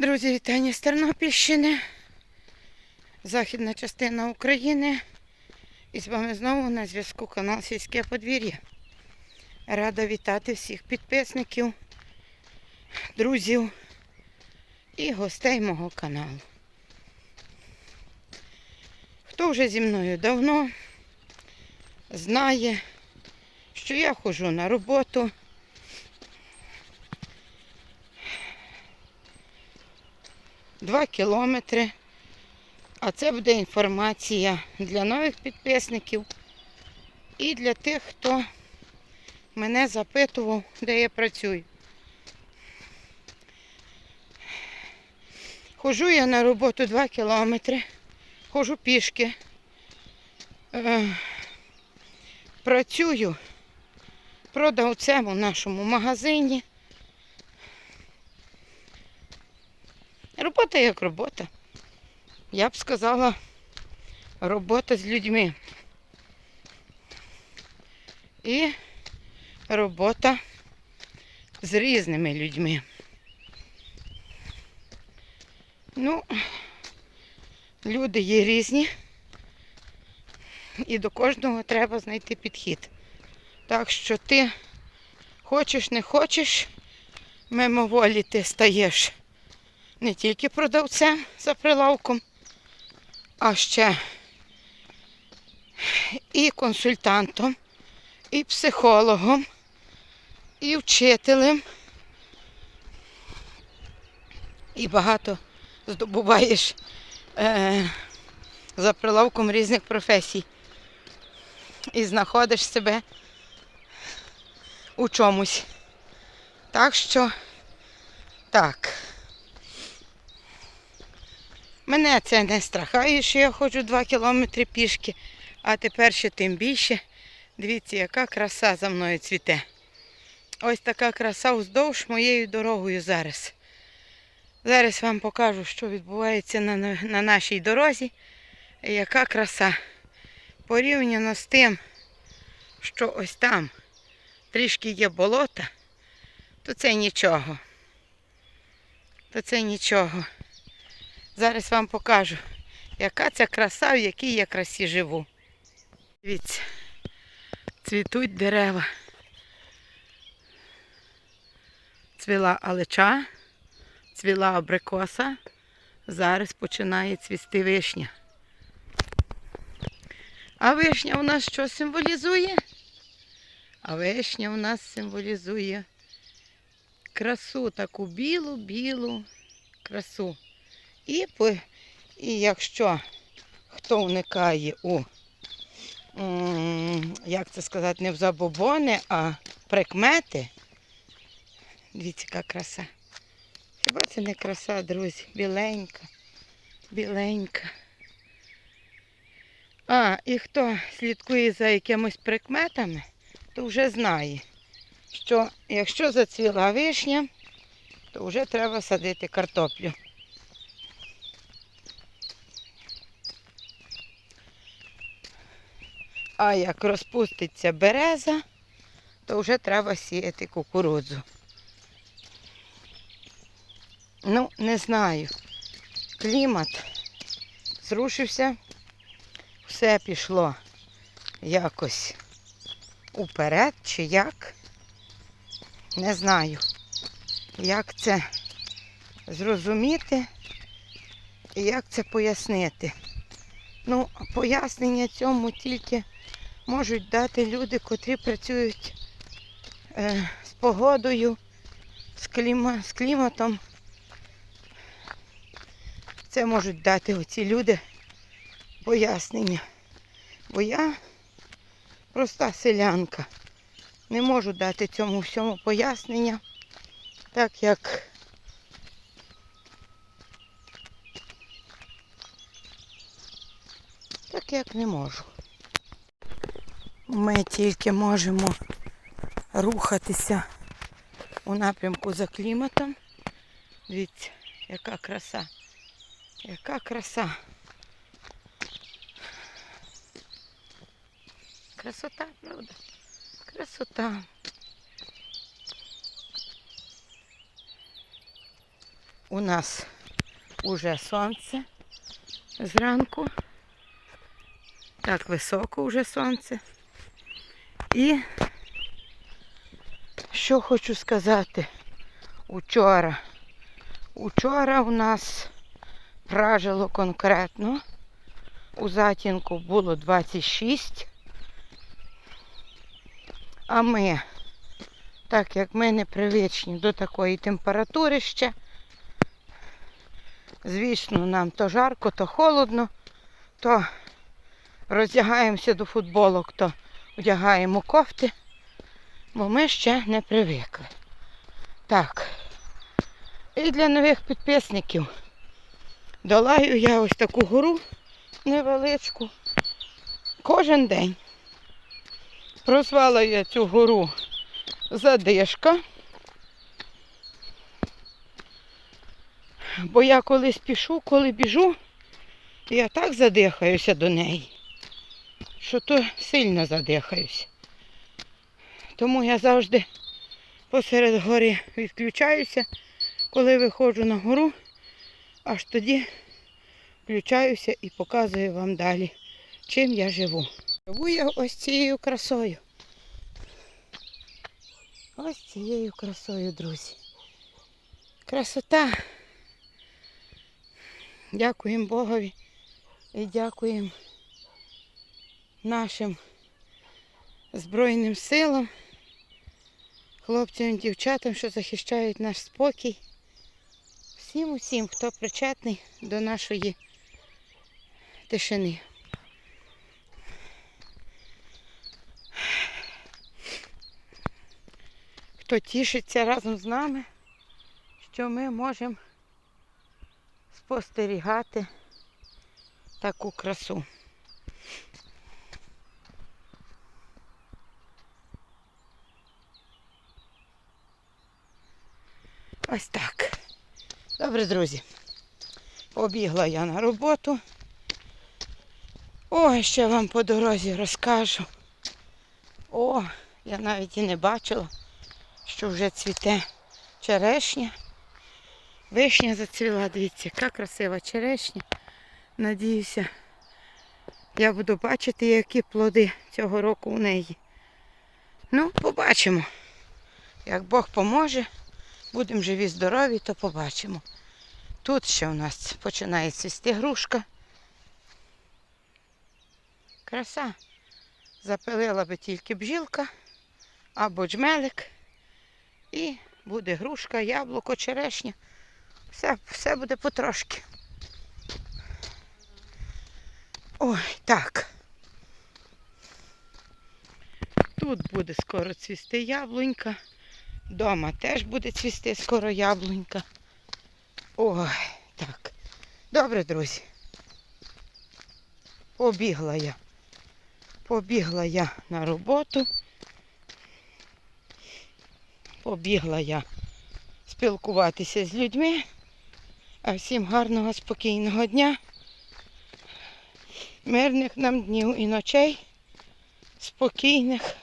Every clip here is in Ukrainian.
Друзі, вітання з Тернопільщини, західна частина України. І з вами знову на зв'язку канал Сільське подвір'я. Рада вітати всіх підписників, друзів і гостей мого каналу. Хто вже зі мною давно знає, що я ходжу на роботу. Два кілометри. А це буде інформація для нових підписників і для тих, хто мене запитував, де я працюю. Хожу я на роботу 2 кілометри, хожу пішки. Е, працюю продавцем у нашому магазині. Робота як робота. Я б сказала, робота з людьми. І робота з різними людьми. Ну, люди є різні, і до кожного треба знайти підхід. Так що ти хочеш, не хочеш, мимоволі ти стаєш не тільки продавцем за прилавком, а ще і консультантом, і психологом, і вчителем. І багато здобуваєш е, за прилавком різних професій. І знаходиш себе у чомусь. Так що так. Мене це не страхає, що я ходжу 2 кілометри пішки, а тепер ще тим більше. Дивіться, яка краса за мною цвіте. Ось така краса вздовж моєю дорогою зараз. Зараз вам покажу, що відбувається на, на, на нашій дорозі. Яка краса. Порівняно з тим, що ось там трішки є болота, то це нічого. То це нічого. Зараз вам покажу, яка це краса, в якій я красі живу. Дивіться, цвітуть дерева. Цвіла алеча, цвіла абрикоса. Зараз починає цвісти вишня. А вишня у нас що символізує? А вишня у нас символізує красу, таку білу-білу красу. І, і якщо хто вникає у, як це сказати, не в забобони, а прикмети, дивіться, яка краса. Хіба це не краса, друзі? Біленька, біленька. А, і хто слідкує за якимись прикметами, то вже знає, що якщо зацвіла вишня, то вже треба садити картоплю. А як розпуститься береза, то вже треба сіяти кукурудзу. Ну, не знаю. Клімат зрушився, все пішло якось уперед чи як. Не знаю, як це зрозуміти і як це пояснити. Ну, пояснення цьому тільки можуть дати люди, котрі працюють е, з погодою, з, кліма, з кліматом. Це можуть дати оці люди пояснення. Бо я проста селянка. Не можу дати цьому всьому пояснення, так як так як не можу. Ми тільки можемо рухатися у напрямку за кліматом. Дивіться, яка краса. Яка краса. Красота, правда? Красота. у нас уже сонце зранку. Так високо вже сонце. І що хочу сказати учора. Учора у нас пражило конкретно. У затінку було 26. А ми, так як ми не привичні до такої температури ще, звісно, нам то жарко, то холодно, то роздягаємося до футболок, то одягаємо кофти, бо ми ще не привикли. Так. І для нових підписників долаю я ось таку гору невеличку кожен день. Прозвала я цю гору задишка. Бо я колись пішу, коли біжу, я так задихаюся до неї, що то сильно задихаюся. Тому я завжди посеред гори відключаюся, коли виходжу на гору, аж тоді включаюся і показую вам далі, чим я живу. Живу я ось цією красою. Ось цією красою, друзі. Красота. Дякуємо Богові і дякуємо нашим Збройним силам, хлопцям і дівчатам, що захищають наш спокій. Всім усім, хто причетний до нашої тишини. Хто тішиться разом з нами, що ми можемо спостерігати таку красу. Ось так. Добре, друзі. Побігла я на роботу. Ой, ще вам по дорозі розкажу. О, я навіть і не бачила, що вже цвіте черешня. Вишня зацвіла, дивіться, яка красива черешня. Надіюся, я буду бачити, які плоди цього року у неї. Ну, побачимо. Як Бог поможе, будемо живі, здорові, то побачимо. Тут ще у нас починає цвісти грушка. Краса. Запилила би тільки бжілка або джмелик. І буде грушка, яблуко, черешня. Все, все буде потрошки. Ой, так. Тут буде скоро цвісти яблунька. Дома теж буде цвісти скоро яблунька. Ой, так. Добре, друзі. Побігла я. Побігла я на роботу. Побігла я спілкуватися з людьми. А всім гарного, спокійного дня. Мирних нам днів і ночей. Спокійних.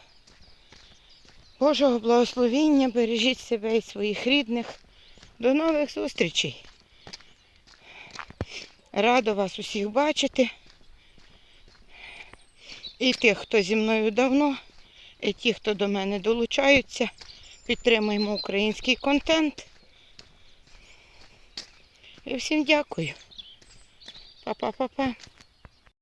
Божого благословіння, бережіть себе і своїх рідних. До нових зустрічей. Рада вас усіх бачити. І тих, хто зі мною давно, і ті, хто до мене долучаються. Підтримуємо український контент. І всім дякую. Па-па-па-па.